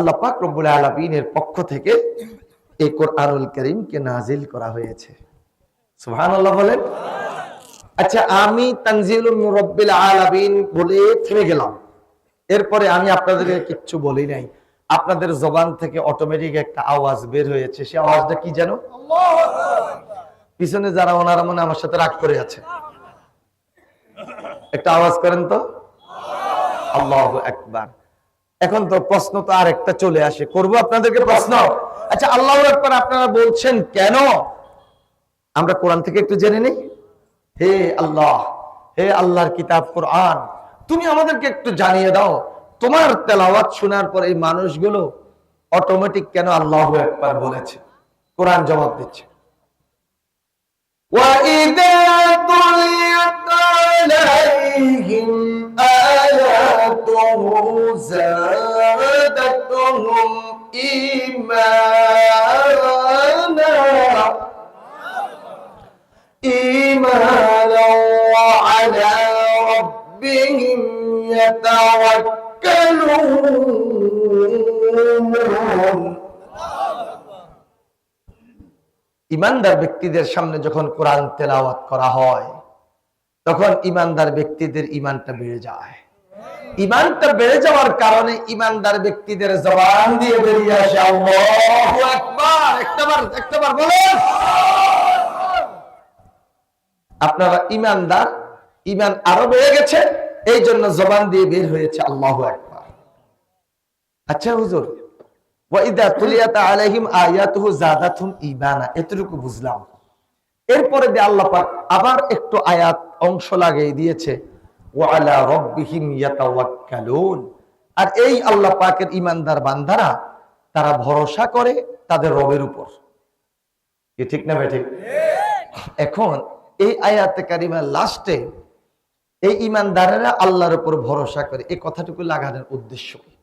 আল্লাহ পাক রব্বুল আলামিনের পক্ষ থেকে এই কোরআনুল করিমকে নাজিল করা হয়েছে। সুবহানাল্লাহ বলেন। আচ্ছা আমি তানজিলুম মির রব্বিল আলামিন বলে থেমে গেলাম। এরপরে আমি আপনাদেরকে কিচ্ছু বলি নাই। আপনাদের জবান থেকে অটোমেটিক একটা আওয়াজ বের হয়েছে। সে আওয়াজটা কি জানো পিছনে যারা ওনারা মনে আমার সাথে রাগ করে আছে। একটা আওয়াজ করেন তো? আল্লাহ একবার এখন তো প্রশ্ন তো আর একটা চলে আসে। করব আপনাদেরকে প্রশ্ন? আচ্ছা আল্লাহ একবার আপনারা বলছেন, কেন? আমরা কোরআন থেকে একটু জেনে নিই? হে আল্লাহ, হে আল্লাহর কিতাব কোরআন, তুমি আমাদেরকে একটু জানিয়ে দাও, তোমার তেলাওয়াত শোনার পর এই মানুষগুলো অটোমেটিক কেন আল্লাহ একবার বলেছে? কোরআন জবাব দিচ্ছে। ওয়া زَادَتْهُمْ إِيمَانًا إِيمَانًا وَعَلَى رَبِّهِمْ يَتَوَكَّلُونَ ইমানদার ব্যক্তিদের সামনে যখন কোরআন তেলাওয়াত করা হয় তখন ইমানদার ব্যক্তিদের ইমানটা বেড়ে যায় ইমানটা বেড়ে যাওয়ার কারণে ইমানদার ব্যক্তিদের জবান দিয়ে বেরিয়ে আসে আপনারা ইমানদার ইমান আরও বেড়ে গেছে এই জন্য জবান দিয়ে বের হয়েছে আল্লাহু আকবার। আচ্ছা হুজুর এতটুকু বুঝলাম। এরপরে আল্লাহ পাক আবার একটু আয়াত অংশ লাগিয়ে দিয়েছে। আর এই আল্লাহ পাকের বান্দারা, তারা ভরসা করে তাদের রবের উপর। ঠিক না এখন এই আয়াতে লাস্টে এই ঈমানদারেরা আল্লাহর উপর ভরসা করে। এই কথাটুকু লাগানোর উদ্দেশ্য কি?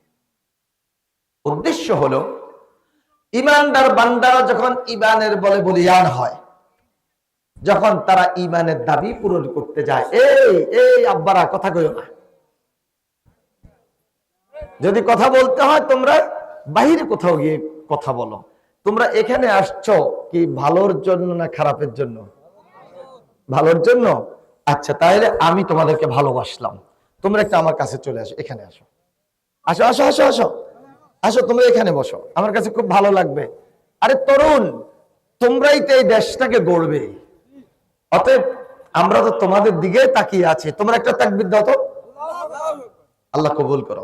উদ্দেশ্য হলো ইমানদার বান্দারা যখন ইমানের বলে বলিয়ান হয় যখন তারা ইমানের দাবি পূরণ করতে যায়, এই এই আব্বারা, কথা কইও না। যদি কথা বলতে হয়, তোমরা বাহিরে কোথাও গিয়ে কথা বলো। তোমরা এখানে আসছো কি ভালোর জন্য না খারাপের জন্য? ভালোর জন্য? আচ্ছা তাহলে আমি তোমাদেরকে ভালোবাসলাম। তোমরা একটা আমার কাছে চলে আসো, এখানে আসো। আসো আসো আসো আসো। আসো, তোমরা এখানে বসো। আমার কাছে খুব ভালো লাগবে। আরে, তরুণ, তোমরাই তো এই দেশটাকে গড়বে। অতএব আমরা তো তোমাদের দিকে তাকিয়ে আছি। তোমরা একটা তাকবির দাও তো। আল্লাহ কবুল করো।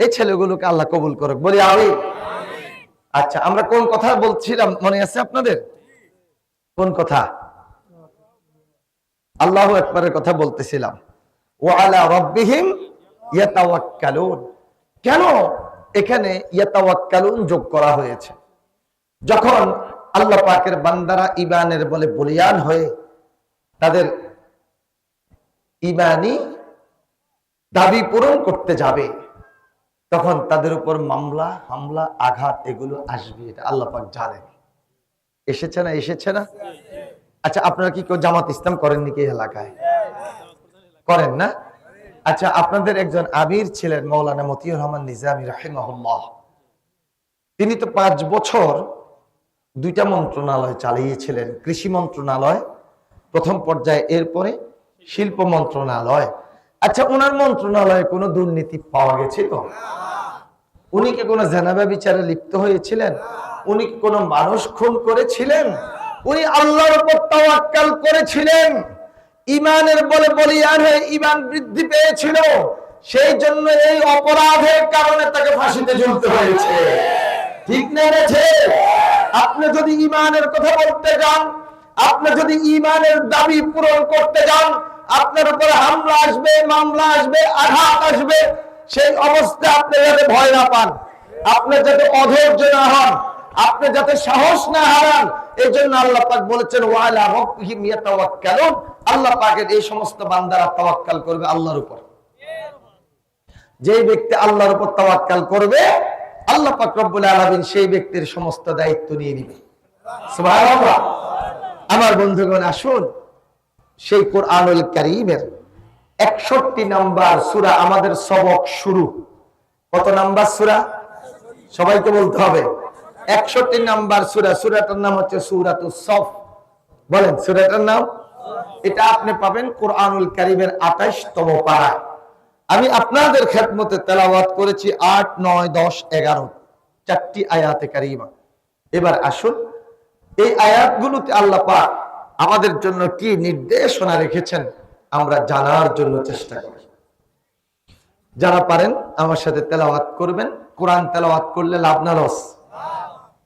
এই ছেলেগুলোকে আল্লাহ কবুল করো বলি আমি আচ্ছা আমরা কোন কথা বলছিলাম? মনে আছে আপনাদের? কোন কথা? আল্লাহ একবারের কথা বলতেছিলাম। ও আলা রব্বিহিম ইয়াতাওয়াক্কালুন। কেন এখানে ইয়াতাওয়াক্কালুন যোগ করা হয়েছে? যখন আল্লাহ পাকের বান্দারা ইবানের বলে বলিয়ান হয়ে তাদের ইমানি দাবি পূরণ করতে যাবে, তখন তাদের উপর মামলা, হামলা, আঘাত এগুলো আসবে, এটা আল্লাহ পাক জানেন। এসেছে না এসেছে না? আচ্ছা আপনারা কি কেউ জামাত ইসলাম করেননি কি এলাকায়? করেন না? আচ্ছা আপনাদের একজন আমির ছিলেন, মৌলানা মতিউর রহমান নিজামী রাহিমাহুল্লাহ। তিনি তো পাঁচ বছর দুইটা মন্ত্রণালয় চালিয়েছিলেন, কৃষি মন্ত্রণালয় প্রথম পর্যায়ে, এরপরে শিল্প মন্ত্রণালয়। আচ্ছা ওনার মন্ত্রণালয়ে কোনো দুর্নীতি পাওয়া গেছে তো? উনি কি কোনো জেনাবা বিচারে লিপ্ত হয়েছিলেন? উনি কি কোনো মানুষ খুন করেছিলেন? উনি আল্লাহর উপর তাওয়াক্কাল করেছিলেন। ইমানের বলে বলিয়ান হয়ে ইমান বৃদ্ধি পেয়েছিল। সেই জন্য এই অপরাধের কারণে তাকে ফাঁসিতে ঝুলতে হয়েছে। ঠিক নেমেছে আপনি যদি ইমানের কথা বলতে যান আপনি যদি ইমানের দাবি পূরণ করতে যান, আপনার উপরে হামলা আসবে, মামলা আসবে, আঘাত আসবে, সেই অবস্থা আপনি যাতে ভয় না পান। আপনি যাতে অধৈর্য না হন, আপনি যাতে সাহস না হারান এই জন্য আল্লাহ পাক বলেছেন, ওয়ালা রব্বিহিম ইয়াতাওয়াক্কালুন। আল্লাহ পাকের এই সমস্ত বান্দারা তাওয়াক্কাল করবে আল্লাহর উপর। যে ব্যক্তি আল্লাহর উপর তাওয়াক্কাল করবে, আল্লাহ পাক রব্বুল আলামিন সেই ব্যক্তির সমস্ত দায়িত্ব নিয়ে নেবে। সুবহানাল্লাহ। আমার বন্ধুগণ, আসুন। সেই কোরআনুল কারীমের 61 নাম্বার সূরা আমাদের সবক শুরু। কত নাম্বার সূরা? সবাইকে বলতে হবে। একষট্টি নাম্বার সুরা, সুরাটার নাম হচ্ছে সুরাতু বলেন, সুরাটার নাম? এটা আপনি পাবেন কোরআনুল কারিমের আঠাশতম পাড়ায় আমি আপনাদের খেদমতে তেলাওয়াত করেছি আট, নয়, দশ, এগারো। চারটি আয়াতে কারিমা। এবার আসুন এই আয়াতগুলোতে আল্লাহ পাক আমাদের জন্য কি নির্দেশনা রেখেছেন আমরা জানার জন্য চেষ্টা করি যারা পারেন আমার সাথে তেলাওয়াত করবেন কোরআন তেলাওয়াত করলে লাভ না লস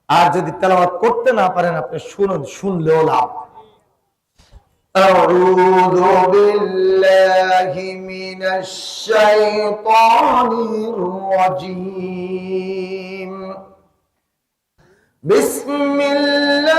আর যদি তেলাওয়াত করতে না পারেন আপনি শুনুন শুনলেও লাভ أعوذ بالله من الشيطان الرجيم بسم الله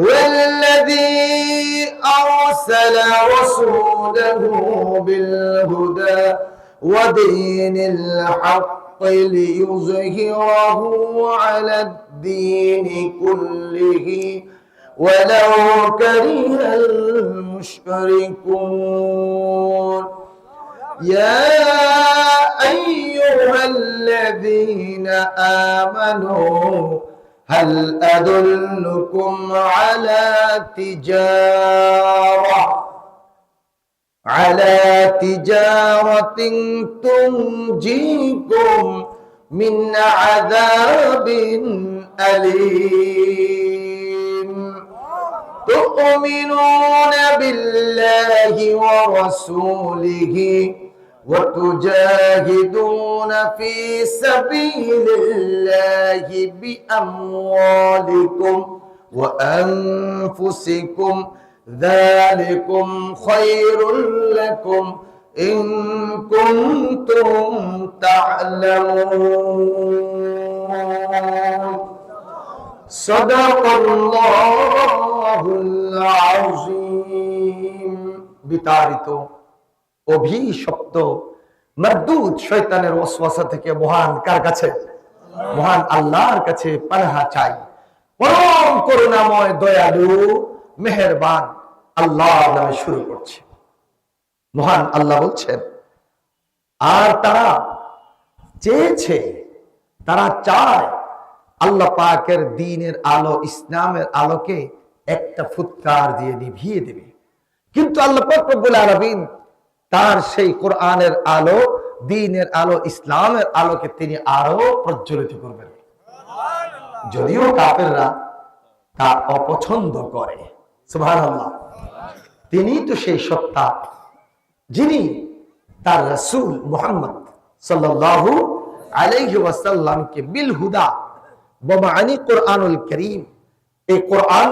هو الذي أرسل رسوله بالهدى ودين الحق ليظهره على الدين كله. ولو كره المشركون. يا أيها الذين آمنوا هل أدلكم على تجارة؟ على تجارة تنجيكم من عذاب أليم. تؤمنون بالله ورسوله وتجاهدون في سبيل الله بأموالكم وأنفسكم ذلكم خير لكم إن كنتم تعلمون. صدق الله العظيم. بتعرفه অভিশপ্ত মরদুদ শয়তানের ওয়াসওয়াসা থেকে মহান কার কাছে? মহান আল্লাহর কাছে পানাহা চাই। পরম করুণাময়, দয়ালু আল্লাহ নামে শুরু করছে। মহান আল্লাহ বলছেন, আর তারা চেয়েছে, তারা চায় আল্লাহ পাকের দিনের আলো, ইসলামের আলোকে একটা ফুৎকার দিয়ে নিভিয়ে দেবে। কিন্তু আল্লাহ পাক রব্বুল তার সেই কোরআনের আলো, দিনের আলো, ইসলামের আলোকে তিনি আরও প্রজ্বলিত করবেন। যদিও কাফেররা তা অপছন্দ করে। তিনি তো সেই সত্তা যিনি তার রসুল মোহাম্মদ সাল্লাল্লাহু আলাইহি বিল হুদা, ওয়া মাআনি কোরআনুল কারীম, এই কোরআন